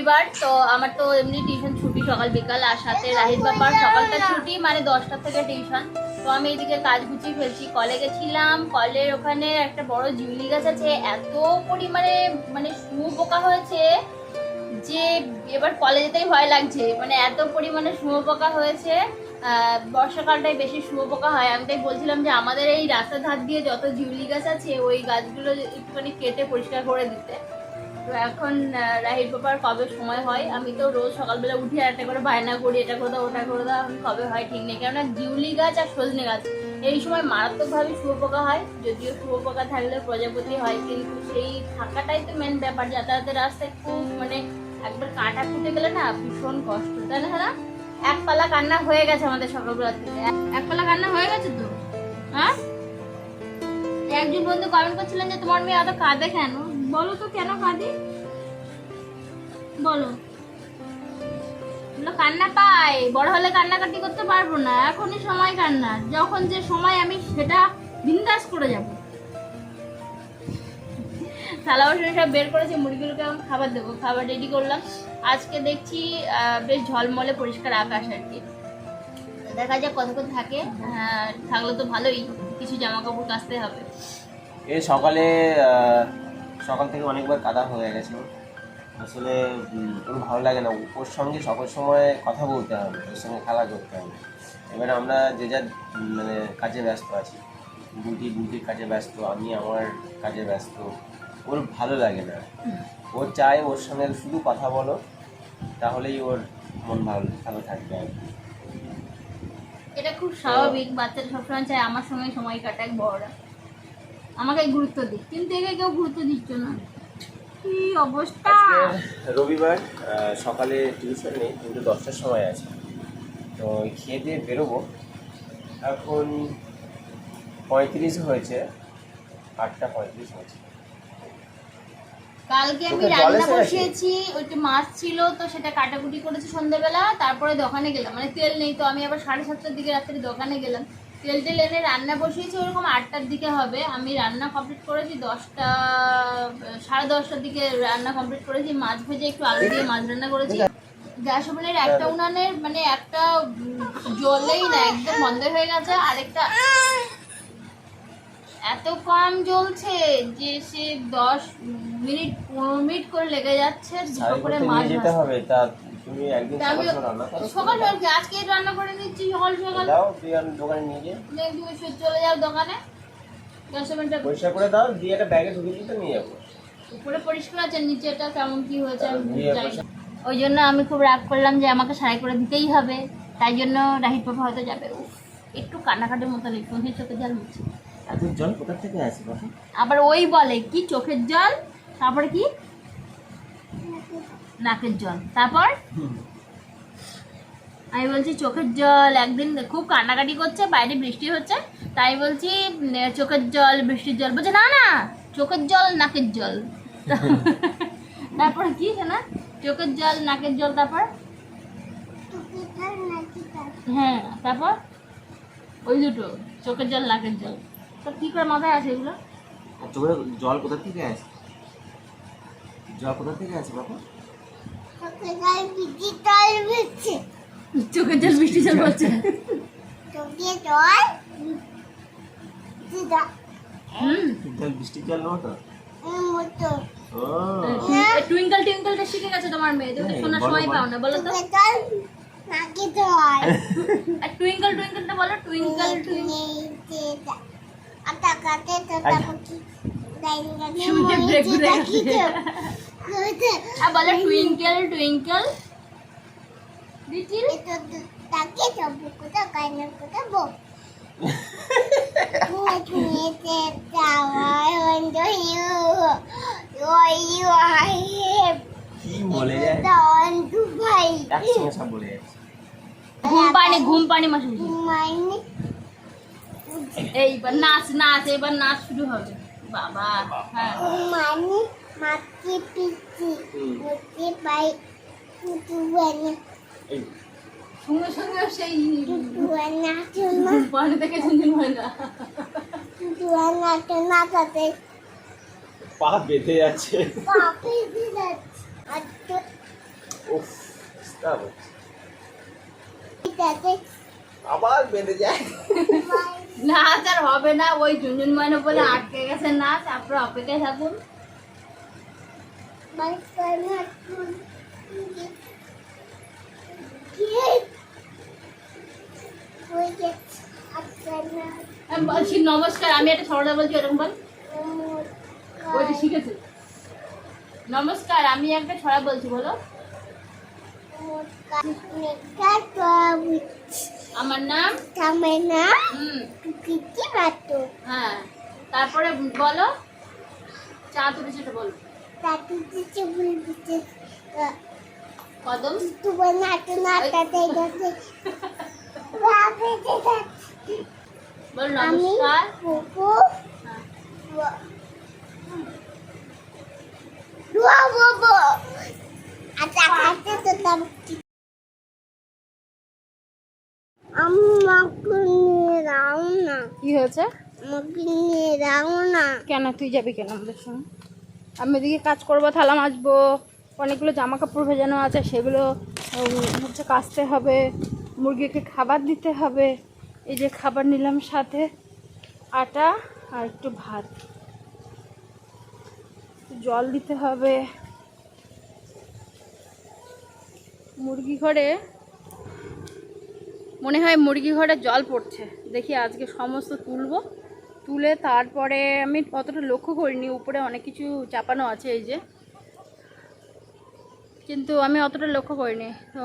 রবিবার, তো আমার তো এমনি টিউশন ছুটি সকাল বিকাল, আর সাথে রাহিত বাবার সকালটা ছুটি মানে দশটা থেকে টিউশন তো আমি এইদিকে কাজ গুছিয়ে ফেলছি। কলে গেছিলাম, কলের ওখানে একটা বড় জিউলি গাছ আছে, এত পরিমাণে মানে শুয়োপোকা হয়েছে যে এবার কলে যেতেই ভয় লাগছে। মানে এত পরিমাণে শুয়োপোকা হয়েছে বর্ষাকালটাই বেশি শুয়োপোকা হয়। আমি তাই বলছিলাম যে আমাদের এই রাস্তার ধার দিয়ে যত জিউলি গাছ আছে, ওই গাছগুলো একটুখানি কেটে পরিষ্কার করে দিতে। তো এখন রাহির বাবার কবে সময় হয়? আমি তো রোজ সকালবেলা উঠে আর একটা করে বায়না করি, এটা করে দাও, ওটা করে দাও, কবে হয় ঠিক নেই। কেননা জিউলি গাছ আর সজনে গাছ, এই সময় মারাত্মকভাবে শুয়োপোকা হয়, যদিও শুয়োপোকা থাকলে প্রজাপতি হয়, কিন্তু সেই থাকাটাই তো মেন ব্যাপার, যাতায়াতের রাস্তায় খুব মানে একবার কাঁটা ফুটে গেলে না ভীষণ কষ্ট, তাই না এক পালা কান্না হয়ে গেছে আমাদের সকালবেলা থেকে। এক পালা কান্না হয়ে গেছে তো? হ্যাঁ? একজন বন্ধু কমেন্ট করছিলেন যে, তোমার মেয়ে এত কাঁদে কেন? বলো তো কেন কাঁদি? বলো। কান্না পাই। বড় হলে কান্নাকাটি করতে পারব না। এখনই সময় কান্না যখন যে সময় আমি সেটা বিন্দাস করে যাব। থালা বাসন সব বের করেছে মুরগিগুলোকে আমি খাবার দেবো। খাবার রেডি করলাম। আজকে দেখছি বেশ ঝলমলে পরিষ্কার আকাশ আর কি। দেখা যাক কতক্ষণ থাকে। আহ, থাকলে তো ভালোই। কিছু জামা কাপড় কাচতে হবে। এ সকালে সকাল থেকে অনেকবার কাদা হয়ে গেছে আসলে ভালো লাগে না। ওর সঙ্গে সকল সময় কথা বলতে হবে ওর সঙ্গে খেলা করতে হবে। এবার আমরা যে যার মানে কাজে ব্যস্ত আছি। ডিউটি ডিউটির কাজে ব্যস্ত আমি আমার কাজে ব্যস্ত। ওর ভালো লাগে না। ও চায় ওর সঙ্গে শুধু কথা বলো তাহলেই ওর মন ভালো ভালো থাকবে আর কি। এটা খুব স্বাভাবিক বাচ্চারা সবসময় চায় আমার সঙ্গে সময় কাটাক বড়রা। আমাকে গুরুত্ব দিক কিন্তু একে কেউ গুরুত্ব দিচ্ছ না। কি অবস্থা? রবিবার সকালে টিউশন নেই কিন্তু দশটার সময় আছে। তো খেয়ে দিয়ে বেরোবো। এখন পঁয়ত্রিশ হয়েছে আটটা পঁয়ত্রিশ হয়েছে। কালকে আমি রান্না? বসিয়েছি ওইটা মাছ ছিল তো সেটা কাটাকুটি করেছি সন্ধ্যেবেলা তারপরে দোকানে গেলাম। মানে তেল নেই তো আমি আবার সাড়ে সাতটার দিকে রাত্রে দোকানে গেলাম। তেল টেল এনে রান্না বসিয়েছি ওরকম আটটার দিকে হবে। আমি রান্না কমপ্লিট করেছি দশটা সাড়ে দশটার দিকে রান্না কমপ্লিট করেছি মাছ ভেজে একটু আলু দিয়ে মাছ রান্না করেছি। গ্যাস ওভেনের একটা উনানের মানে একটা জলেই না একদম বন্ধ হয়ে গেছে আরেকটা এত কম জ্বলছে যে সে দশ মিনিট পনেরো মিনিট করে লেগে যাচ্ছে দুটো করে মাছ হবে তা তুমি একদিন সকাল সকাল আজকে রান্না করে নিচ্ছি সকাল সকাল। দাও দিয়ে আমি দোকানে নিয়ে যাই। তুমি চলে যাও দোকানে। পরিষ্কার করে দাও দিয়ে একটা ব্যাগে দিতে নিয়ে যাব। উপরে পরিষ্কার আছে নিচেটা কেমন কি হয়েছে ওই জন্য আমি খুব রাগ করলাম যে আমাকে সারাই করে দিতেই হবে। তাই জন্য রাহিত বাবা হয়তো যাবে। একটু কান্নাকাটির মতো একটু চোখে জল এত জল কোথা থেকে আসে আবার ওই বলে কি চোখের জল? তারপরে কি? নাকের জল। তারপর? আমি বলছি চোখের জল। একদিন খুব কান্নাকাটি করছে বাইরে বৃষ্টি হচ্ছে। তাই বলছি চোখের জল বৃষ্টির জল। বলছে না না চোখের জল নাকের জল। তারপর কি না চোখের জল নাকের জল তারপর? হ্যাঁ তারপর? ওই দুটো চোখের জল নাকের জল। তো কি করে মাথায় আছে এগুলো? আর চোখে জল কোথা থেকে আসে? জল কোথা থেকে আসে বাবা? চোখের জল বৃষ্টি জল বলছে। হুম। জল জল তো? টুইঙ্কল টুইঙ্কলটা শিখে গেছে তোমার মেয়ে। তুমি হ্যাঁ, শোনার সময় পাও না বলো তো। আর টুইঙ্কল টুইঙ্কলটা বলো টুইঙ্কল টুইঙ্কল শুনতে ব্রেক ঘুরে গেছে আর বলো টুইঙ্কেল টুইঙ্কল লিটিল কি বলে যায় একসঙ্গে সব বলে যাচ্ছে। ঘুম পানি ঘুম পানি মাসে এইবার নাচ নাচ এবার নাচ শুরু হবে। বাবা হ্যাঁ। মাকে পিচি মুখে পাই টুটুয়ানা এই। সঙ্গে সঙ্গে সেই থেকে হয় না। টুটুয়ানা চুমা কাতে পা বেঁধে যাচ্ছে। আর তো উফ. যাতে আবার বেঁধে যায়। নাচ আর হবে না ওই ঝুনঝুন মানে বলে আটকে গেছে নাচ আপনারা অপেক্ষায় থাকুন বালকনা তুল কি ওই যে আপনারা আমি বলছি নমস্কার আমি একটা ছড়া বলছি এরকম বল। ওইটা শিখেছি। নমস্কার আমি একটা ছড়া বলছি বলো। আমার নাম? থামে না হুম। কিছু বাতো হ্যাঁ। তারপরে বলো। চা তুলে সেটা বলো। কদম? তোমার নাটু নাটাতে গেছে আমি আচ্ছা তো আমাকে নিয়ে যাও না কি হয়েছে? আমাকে নিয়ে যাও না। কেন? তুই যাবি কেন আমাদের সঙ্গে? আমি এদিকে কাজ করব, থালা মাজবো, অনেকগুলো জামা কাপড় ভেজানো আছে, সেগুলো হচ্ছে কাচতে হবে, মুরগিকে খাবার দিতে হবে। এই যে খাবার নিলাম সাথে, আটা আর একটু ভাত। জল দিতে হবে। মুরগি ঘরে, মনে হয় মুরগি ঘরে জল পড়ছে। দেখি আজকে সমস্ত তুলবো। তুলে তারপরে আমি অতটা লক্ষ্য করিনি, উপরে অনেক কিছু চাপানো আছে এই যে। কিন্তু আমি অতটা লক্ষ্য করিনি। তো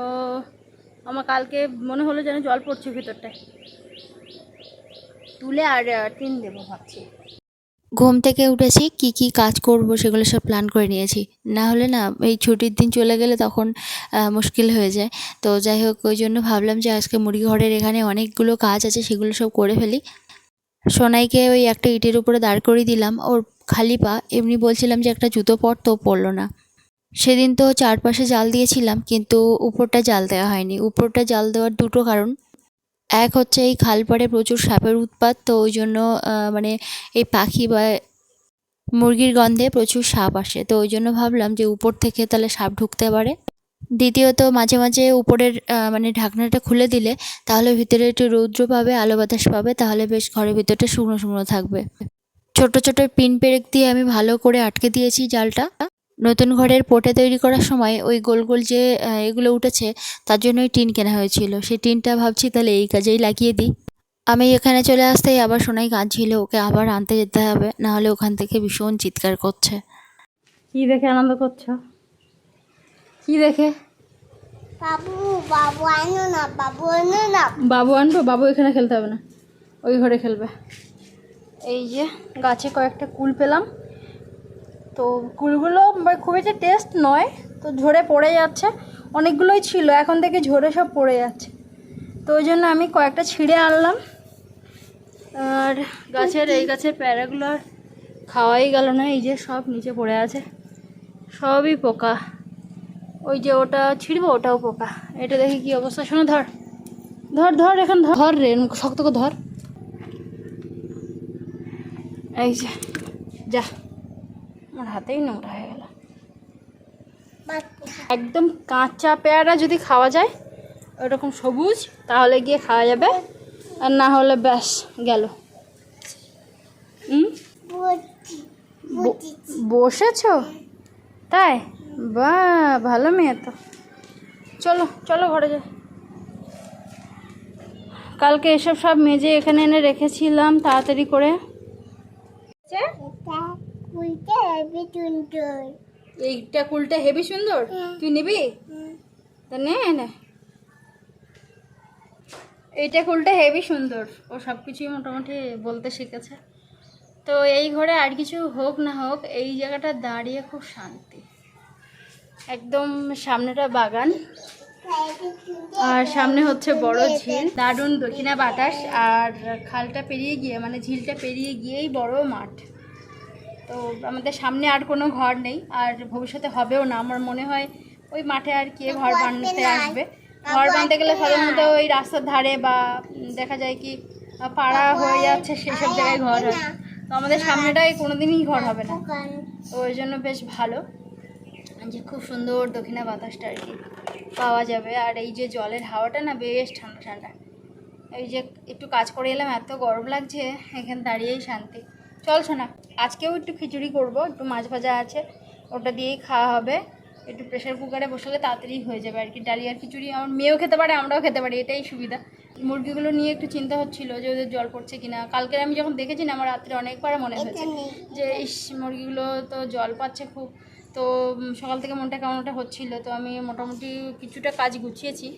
আমার কালকে মনে হলো যেন জল পড়ছে ভিতরটায়। তুলে আর টিন দেবো ভাবছি। ঘুম থেকে উঠেছি, কি কি কাজ করব সেগুলো সব প্ল্যান করে নিয়েছি। না হলে না, এই ছুটির দিন চলে গেলে তখন মুশকিল হয়ে যায়। তো যাই হোক, ওই জন্য ভাবলাম যে আজকে মুরগি ঘরের এখানে অনেকগুলো কাজ আছে, সেগুলো সব করে ফেলি। সোনাইকে ওই একটা ইটের উপরে দাঁড় করিয়ে দিলাম। ওর খালি পা, এমনি বলছিলাম যে একটা জুতো পর, তো পরলো না। সেদিন তো চারপাশে জাল দিয়েছিলাম, কিন্তু উপরটা জাল দেওয়া হয়নি। উপরটা জাল দেওয়ার দুটো কারণ। এক হচ্ছে এই খালপাড়ে প্রচুর সাপের উৎপাত, তো ওই জন্য মানে এই পাখি বা মুরগির গন্ধে প্রচুর সাপ আসে। তো ওই জন্য ভাবলাম যে উপর থেকে তাহলে সাপ ঢুকতে পারে। দ্বিতীয়ত মাঝে মাঝে উপরের মানে ঢাকনাটা খুলে দিলে তাহলে ভিতরে একটু রৌদ্র পাবে, আলো বাতাস পাবে, তাহলে বেশ ঘরের ভিতরটা শুকনো শুকনো থাকবে। ছোট ছোট পিন পেরেক দিয়ে আমি ভালো করে আটকে দিয়েছি জালটা। নতুন ঘরের পোটে তৈরি করার সময় ওই গোল গোল যে এগুলো উঠেছে, তার জন্য ওই টিন কেনা হয়েছিল। সেই টিনটা ভাবছি তাহলে এই কাজেই লাগিয়ে দিই। আমি এখানে চলে আসতেই আবার সোনাই কাঁদছিল, ওকে আবার আনতে যেতে হবে, না হলে ওখান থেকে ভীষণ চিৎকার করছে। কি দেখে আনন্দ করছ? কি দেখে? বাবু বাবু আনো না বাবু আনো না। বাবু আনব? বাবু এখানে খেলতে হবে না। ওই ঘরে খেলবে। এই যে গাছে কয়েকটা কুল পেলাম। তো কুলগুলো বা- খুব একটা টেস্ট নয় তো ঝরে পড়ে যাচ্ছে। অনেকগুলোই ছিল এখন থেকে ঝরে সব পড়ে যাচ্ছে। তো ওই জন্য আমি কয়েকটা ছিঁড়ে আনলাম। আর গাছের এই গাছের প্যারাগুলো আর খাওয়াই গেল না এই যে সব নিচে পড়ে আছে। সবই পোকা। ওই যে ওটা ছিঁড়বো ওটাও পোকা। এটা দেখি কি অবস্থা শোনো ধর। ধর ধর এখন ধর। রে শক্ত করে ধর। এই যে যা। আমার হাতেই নোংরা হয়ে গেল। একদম কাঁচা পেয়ারা যদি খাওয়া যায় ওরকম সবুজ তাহলে গিয়ে খাওয়া যাবে। আর না হলে ব্যাস গেল। বসেছো? তাই? বা, ভালো মেয়ে তো। চলো চলো ঘরে যাও কালকে এসব সব মেজে এখানে এনে রেখেছিলাম, তাড়াতাড়ি করে। এইটা কুলটা হেভি সুন্দর। তুই নিবি? তা নে নে। এইটা কুলটা হেভি সুন্দর। ও সব কিছুই মোটামুটি বলতে শিখেছে। তো এই ঘরে আর কিছু হোক না হোক, এই জায়গাটা দাঁড়িয়ে খুব শান্তি। একদম সামনেটা বাগান। আর সামনে হচ্ছে বড় ঝিল। দারুণ দক্ষিণা বাতাস আর খালটা পেরিয়ে গিয়ে মানে ঝিলটা পেরিয়ে গিয়েই বড় মাঠ। তো আমাদের সামনে আর কোনো ঘর নেই আর ভবিষ্যতে হবেও না। আমার মনে হয় ওই মাঠে আর কে ঘর বানাতে আসবে। ঘর বানাতে গেলে সাধারণত ওই রাস্তার ধারে বা দেখা যায় কি, পাড়া হয়ে যাচ্ছে সেসব জায়গায় ঘর হয়। তো আমাদের সামনেটাই কোনোদিনই ঘর হবে না। তো ওই জন্য বেশ ভালো। যে খুব সুন্দর দক্ষিণা বাতাসটা আর কি পাওয়া যাবে। আর এই যে জলের হাওয়াটা না বেশ ঠান্ডা ঠান্ডা। এই যে একটু কাজ করে এলাম এত গরম লাগছে এখানে দাঁড়িয়েই শান্তি। চল শোনা আজকেও একটু খিচুড়ি করব একটু মাছ ভাজা আছে ওটা দিয়েই খাওয়া হবে। একটু প্রেশার কুকারে বসালে তাড়াতাড়ি হয়ে যাবে আর কি। ডালিয়ার খিচুড়ি আমার মেয়েও খেতে পারে আমরাও খেতে পারি এটাই সুবিধা। মুরগিগুলো নিয়ে একটু চিন্তা হচ্ছিল যে ওদের জল পড়ছে কিনা। কালকে আমি যখন দেখেছি না আমার রাত্রে অনেকবার মনে হয়েছে যে ইস মুরগিগুলো তো জল পাচ্ছে খুব। তো সকাল থেকে মনটা কেমন ওটা হচ্ছিল। তো আমি মোটামুটি কিছুটা কাজ গুছিয়েছি।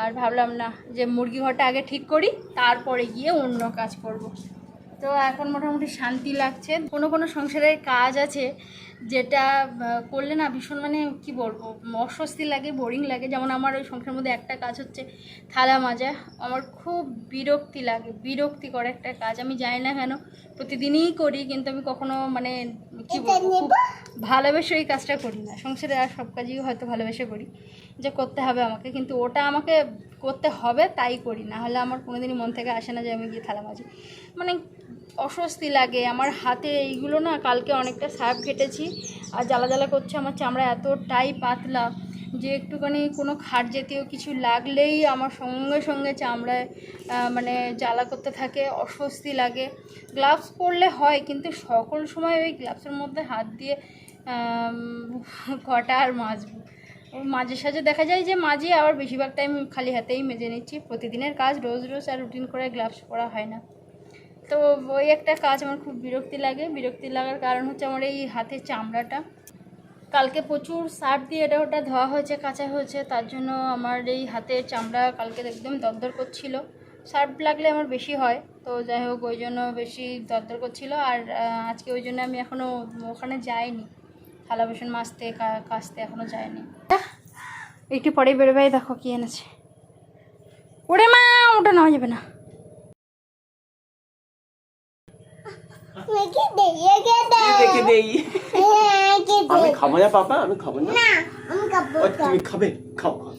আর ভাবলাম না যে মুরগি ঘরটা আগে ঠিক করি, তারপরে গিয়ে অন্য কাজ করব। তো এখন মোটামুটি শান্তি লাগছে। কোনো কোনো সংসারের কাজ আছে যেটা করলে না ভীষণ মানে কি বলব অস্বস্তি লাগে বোরিং লাগে। যেমন আমার ওই সংসারের মধ্যে একটা কাজ হচ্ছে থালা মাজা। আমার খুব বিরক্তি লাগে বিরক্তিকর একটা কাজ। আমি জানি না কেন প্রতিদিনই করি কিন্তু আমি কখনো মানে কি বলব ভালোবেসে এই কাজটা করি না। সংসারে আর সব কাজই হয়তো ভালোবেসে করি যে করতে হবে আমাকে। কিন্তু ওটা আমাকে করতে হবে তাই করি। না হলে আমার কোনোদিনই মন থেকে আসে না যে আমি গিয়ে থালা মাজি। মানে অস্বস্তি লাগে। আমার হাতে এইগুলো না কালকে অনেকটা সাপ কেটেছি আর জ্বালা জ্বালা করছে। আমার চামড়া এতটাই পাতলা যে একটুখানি কোনো খাট জাতীয় কিছু লাগলেই আমার সঙ্গে সঙ্গে চামড়ায় মানে জ্বালা করতে থাকে, অস্বস্তি লাগে। গ্লাভস পরলে হয় কিন্তু সকল সময় ওই গ্লাভসের মধ্যে হাত দিয়ে কটা আর মাজবো মাঝে সাঝে দেখা যায় যে মাঝে আবার বেশিরভাগ টাইম খালি হাতেই মেজে নিচ্ছি। প্রতিদিনের কাজ রোজ রোজ আর রুটিন করে গ্লাভস পরা হয় না। তো ওই একটা কাজ আমার খুব বিরক্তি লাগে। বিরক্তি লাগার কারণ হচ্ছে আমার এই হাতের চামড়াটা। কালকে প্রচুর সার দিয়ে এটা ওটা ধোয়া হয়েছে, কাঁচা হয়েছে, তার জন্য আমার এই হাতের চামড়া কালকে একদম দরদর করছিল। সার্ফ লাগলে আমার বেশি হয়, তো যাই হোক ওই জন্য বেশি দরদর করছিল। আর আজকে ওই জন্য আমি এখনও ওখানে যাইনি। থালা বাসন মাজতে, কা- কাচতে এখনও যাইনি। একটু পরেই বেরোবে, দেখো কি এনেছে। ওরে মা, ওটা নেওয়া যাবে না। রেখে দেই আমি খাব না পাপা আমি খাব না আমি তুমি খাবে খাও খাও।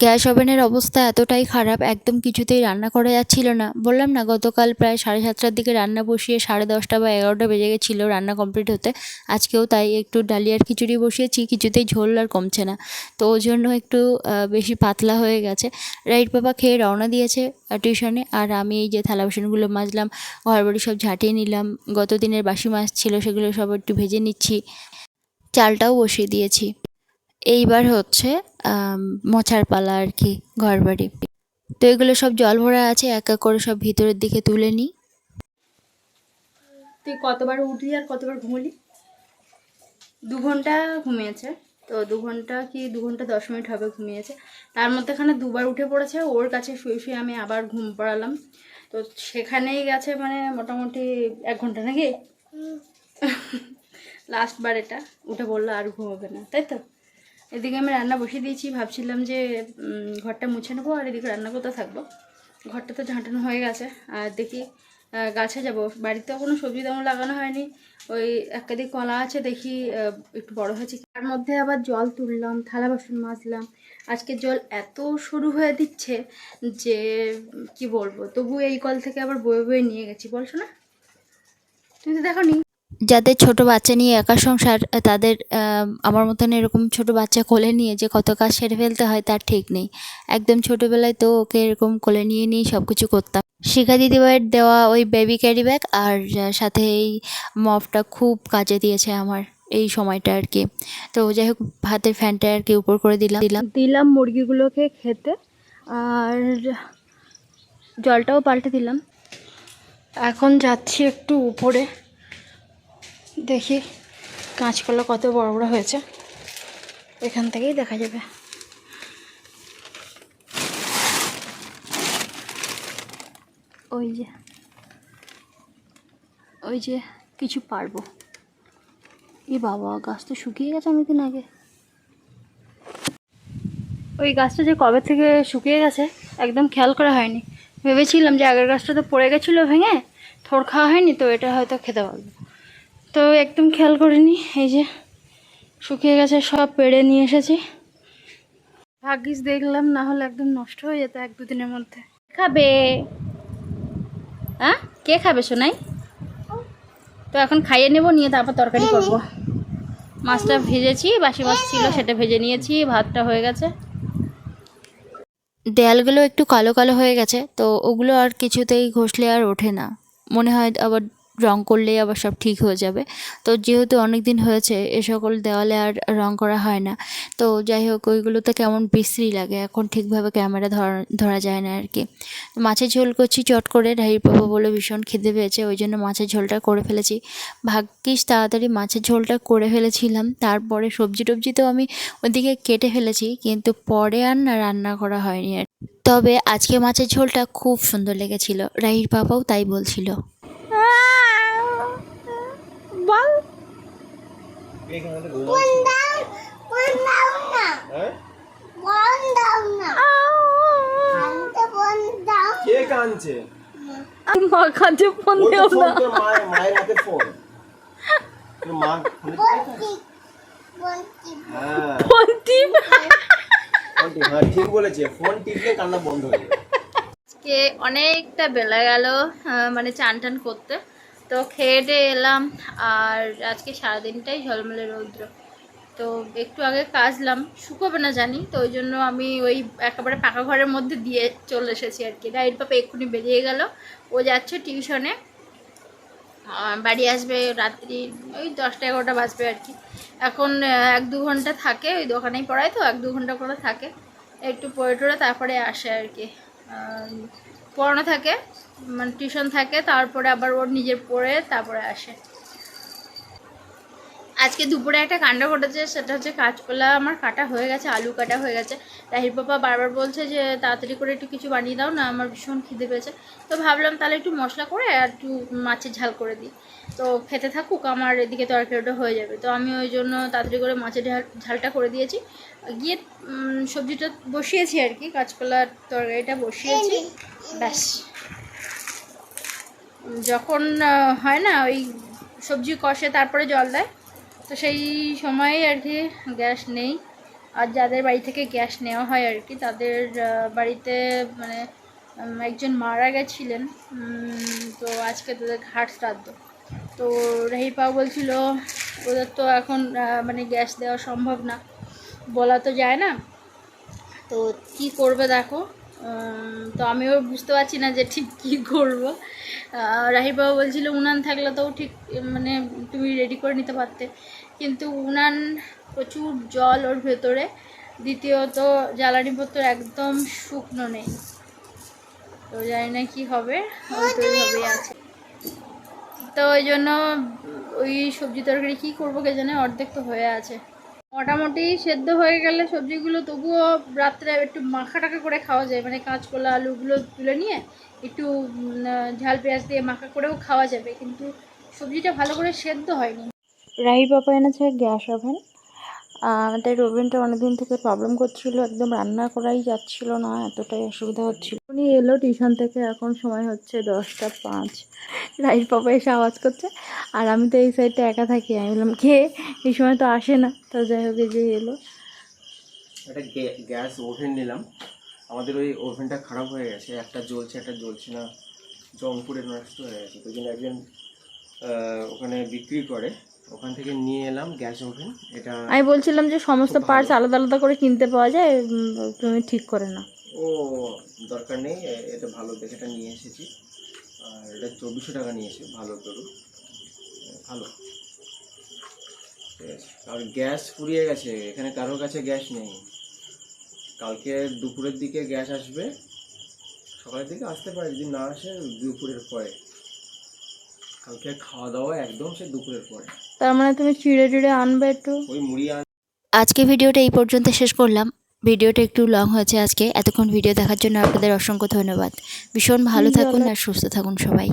গ্যাস ওভেনের অবস্থা এতটাই খারাপ, একদম কিছুতেই রান্না করা যাচ্ছিল না। বললাম না, গতকাল প্রায় সাড়ে সাতটার দিকে রান্না বসিয়ে সাড়ে দশটা বা এগারোটা বেজে গেছিল রান্না কমপ্লিট হতে। আজকেও তাই একটু ডালিয়ার খিচুড়ি বসিয়েছি, কিছুতেই ঝোল আর কমছে না। তো ওই জন্য একটু বেশি পাতলা হয়ে গেছে। রাইট বাবা খেয়ে রওনা দিয়েছে টিউশনে আর আমি এই যে থালা বাসনগুলো মাজলাম ঘর বাড়ি সব ঝাঁটিয়ে নিলাম। গত দিনের বাসি মাছ ছিল, সেগুলো সব একটু ভেজে নিচ্ছি। চালটাও বসিয়ে দিয়েছি। এইবার হচ্ছে মোছার পালা আর কি ঘর বাড়ি তো এগুলো সব জল ভরা আছে এক এক করে সব ভিতরের দিকে তুলে নিই তুই কতবার উঠলি আর কতবার ঘুমলি? দু ঘণ্টা ঘুমিয়েছে। তো দু ঘণ্টা কি দু ঘণ্টা দশ মিনিট হবে ঘুমিয়েছে। তার মধ্যেখানে দুবার উঠে পড়েছে ওর কাছে শুয়ে শুয়ে আমি আবার ঘুম পড়ালাম। তো সেখানেই গেছে মানে মোটামুটি এক ঘণ্টা নাকি? লাস্ট বার এটা। উঠে বলল আর ঘুমাবে না তাই তো? এদিকে আমি রান্না বসিয়ে দিয়েছি, ভাবছিলাম যে ঘরটা মুছে নেব আর এদিকে রান্না করতে থাকব। ঘরটা তো ঝাঁটানো হয়ে গেছে। আর দেখি গাছে যাব। বাড়িতে কোনো সবজি তেমন লাগানো হয়নি। ওই একাধিক কলা আছে, দেখি একটু বড় হয়েছে তার মধ্যে আবার জল তুললাম, থালা বাসন মাজলাম। আজকে জল এত শুরু হয়ে দিচ্ছে যে, কি বলব? তবু এই কল থেকে আবার বয়ে বয়ে নিয়ে গেছি। বলছো না? তুমি তো দেখো নি যাদের ছোট বাচ্চা নিয়ে একা সংসার, তাদের আমার মতন এরকম ছোট বাচ্চা কোলে নিয়ে যে কত কাজ সেরে ফেলতে হয় তার ঠিক নেই। একদম ছোটোবেলায় তো ওকে এরকম কোলে নিয়ে নিয়ে সব কিছু করতাম। শিখা দিদিভাইয়ের দেওয়া ওই বেবি ক্যারি ব্যাগ আর সাথে এই মফটা খুব কাজে দিয়েছে আমার এই সময়টা আর কি। তো যাই হোক, হাতের ফ্যানটা আর কি উপর করে দিলাম। দিলাম। দিলাম মুরগিগুলোকে খেতে আর জলটাও পাল্টে দিলাম। এখন যাচ্ছি একটু উপরে। দেখি কাঁচকলা কত বড় বড় হয়েছে। এখান থেকেই দেখা যাবে। ওই যে ওই যে কিছু পারব। এ বাবা, গাছ তো শুকিয়ে গেছে অনেকদিন আগে। ওই গাছটা যে কবে থেকে শুকিয়ে গেছে, একদম খেয়াল করা হয়নি। ভেবেছিলাম যে আগের গাছটা তো পড়ে গেছিল ভেঙে, থোড় খাওয়া হয়নি, তো এটা হয়তো খেতে পারব। তো একদম খেয়াল করিনি এই যে শুকিয়ে গেছে সব পেড়ে নিয়ে এসেছি। ভাগ্যিস দেখলাম না হলে একদম নষ্ট হয়ে যেত এক দুদিনের মধ্যে। খাবে? হ্যাঁ কে খাবে সোনাই? তো এখন খাইয়ে নেব নিয়ে তারপর তরকারি করব। মাছটা ভেজেছি বাসি মাছ ছিল সেটা ভেজে নিয়েছি ভাতটা হয়ে গেছে। দেয়ালগুলো একটু কালো কালো হয়ে গেছে তো ওগুলো আর কিছুতেই ঘষলে আর ওঠে না। মনে হয় আবার রং করলেই আবার সব ঠিক হয়ে যাবে। তো যেহেতু অনেক দিন হয়েছে, এ সকল দেওয়ালে আর রং করা হয় না। তো যাই হোক, ওইগুলোতে কেমন বিশ্রী লাগে, এখন ঠিকভাবে ক্যামেরা ধরা ধরা যায় না আর কি মাছের ঝোল করছি চট করে রাহির বাবা বলে ভীষণ খেতে পেয়েছে, ওই জন্য মাছের ঝোলটা করে ফেলেছি। ভাগ্যিস তাড়াতাড়ি মাছের ঝোলটা করে ফেলেছিলাম, তারপরে সবজি টবজি তো আমি ওদিকে কেটে ফেলেছি, কিন্তু পরে আর না রান্না করা হয়নি আর। তবে আজকে মাছের ঝোলটা খুব সুন্দর লেগেছিল রাহির বাবাও তাই বলছিল বল ফোন দাও ফোন দাও না হ্যাঁ ফোন দাও না আনতে ফোন দাও কে মা কাছে ফোন দেও না। মায়ের হাতে ফোন। মা হ্যাঁ। ফোন টিপ, হ্যাঁ ঠিক বলেছে। ফোন টিপলে কান্না বন্ধ হয়ে যাবে। আজকে অনেকটা বেলা গেল মানে চান টান করতে। তো খেয়ে দিয়ে এলাম আর আজকে সারাদিনটাই ঝলমলে রৌদ্র। তো একটু আগে কাজলাম, শুকোবে না জানি, তো ওই জন্য আমি ওই একেবারে পাকা ঘরের মধ্যে দিয়ে চলে এসেছি আর কি। রাইট পাপা এক্ষুনি বেরিয়ে গেল, ও যাচ্ছে টিউশনে বাড়ি আসবে রাত্রি ওই দশটা এগারোটা বাজবে আর কি। এখন এক দু ঘণ্টা থাকে, ওই দোকানেই পড়ায় তো, এক দু ঘণ্টা করে থাকে, একটু পড়ে টড়ে তারপরে আসে আর কি। পড়ানো থাকে মানে টিউশন থাকে, তারপরে আবার ওর নিজের পড়ে তারপরে আসে। আজকে দুপুরে একটা কাণ্ড ঘটেছে, সেটা হচ্ছে কাঁচকলা আমার কাটা হয়ে গেছে, আলু কাটা হয়ে গেছে। রাহির পাপা বারবার বলছে যে, তাড়াতাড়ি করে একটু কিছু বানিয়ে দাও না, আমার ভীষণ খিদে পেয়েছে। তো ভাবলাম তাহলে একটু মশলা করে আর একটু মাছের ঝাল করে দিই। তো খেতে থাকুক, আমার এদিকে তরকারিটা হয়ে যাবে। তো আমি ওই জন্য তাড়াতাড়ি করে মাছের ঝাল, ঝালটা করে দিয়েছি। গিয়ে সবজিটা বসিয়েছি আর কি, কাঁচকলার তরকারিটা বসিয়েছি। ব্যাস। যখন হয় না, ওই সবজি কষে তারপরে জল দেয় তো সেই সময়ে আর কি গ্যাস নেই। আর যাদের বাড়ি থেকে গ্যাস নেওয়া হয় আর কি, তাদের বাড়িতে মানে একজন মারা গেছিলেন। তো আজকে তাদের ঘাট শ্রাদ্ধ। তো রাহি পাও বলছিল, ওদের তো এখন মানে গ্যাস দেওয়া সম্ভব না। বলা তো যায় না। তো কি করবে দেখো? তো আমিও বুঝতে পারছি না যে ঠিক কি করব। রাহির বাবা বলছিল উনান থাকলে তো ঠিক মানে তুমি রেডি করে নিতে পারতে। কিন্তু উনান প্রচুর জল ওর ভেতরে। দ্বিতীয়ত জ্বালানিপত্র একদম শুকনো নেই। তো জানি না কি হবে ওই ওইভাবেই আছে। তো ওই জন্য ওই সবজি তরকারি কী করব কে জানে, অর্ধেক তো হয়ে আছে। মোটামুটি সেদ্ধ হয়ে গেলে সবজিগুলো তবুও রাত্রে একটু মাখা টাকা করে খাওয়া যায়। মানে কাঁচকলা, আলুগুলো তুলে নিয়ে একটু ঝাল, পেঁয়াজ দিয়ে মাখা করেও খাওয়া যাবে। কিন্তু সবজিটা ভালো করে সেদ্ধ হয়নি। রাহি পাপা এনেছে গ্যাস ওভেন। আমাদের ওভেনটা অনেকদিন থেকে প্রবলেম করছিল একদম রান্না করাই যাচ্ছিল না এতটাই অসুবিধা হচ্ছিল। উনি এলো টিউশন থেকে এখন সময় হচ্ছে দশটা পাঁচ। রাহির পাপা এসে আওয়াজ করছে। আর আমি তো এই সাইডটা একা থাকি আমি বললাম কে? এই সময় তো আসে না তো যাই হোক এই যে এলো। একটা গ্যাস ওভেন নিলাম। আমাদের ওই ওভেনটা খারাপ হয়ে গেছে একটা জ্বলছে একটা জ্বলছে না। জং পুড়ে নষ্ট হয়ে গেছে। তো জন্য একজন ওখানে বিক্রি করে। ওখান থেকে নিয়ে এলাম গ্যাস ওভেন। এটা আমি বলছিলাম যে সমস্ত পার্টস আলাদা আলাদা করে কিনতে পাওয়া যায় তুমি ঠিক করে না ও দরকার নেই এটা ভালো দেখে এটা নিয়ে এসেছি। আর এটা চব্বিশশো টাকা নিয়েছে ভালো তোর ভালো। আর গ্যাস ফুরিয়ে গেছে এখানে কারোর কাছে গ্যাস নেই। কালকে দুপুরের দিকে গ্যাস আসবে সকালের দিকে আসতে পারে যদি না আসে দুপুরের পরে। কালকে খাওয়া দাওয়া একদম সে দুপুরের পরে। তার মানে তুমি চিড়ে টিড়ে আনবে একটু? ওই মুড়ি আন আজকে ভিডিওটা এই পর্যন্ত শেষ করলাম। ভিডিওটা একটু লং হয়েছে আজকে। এতক্ষণ ভিডিও দেখার জন্য আপনাদের অসংখ্য ধন্যবাদ। ভীষণ ভালো থাকুন আর সুস্থ থাকুন সবাই।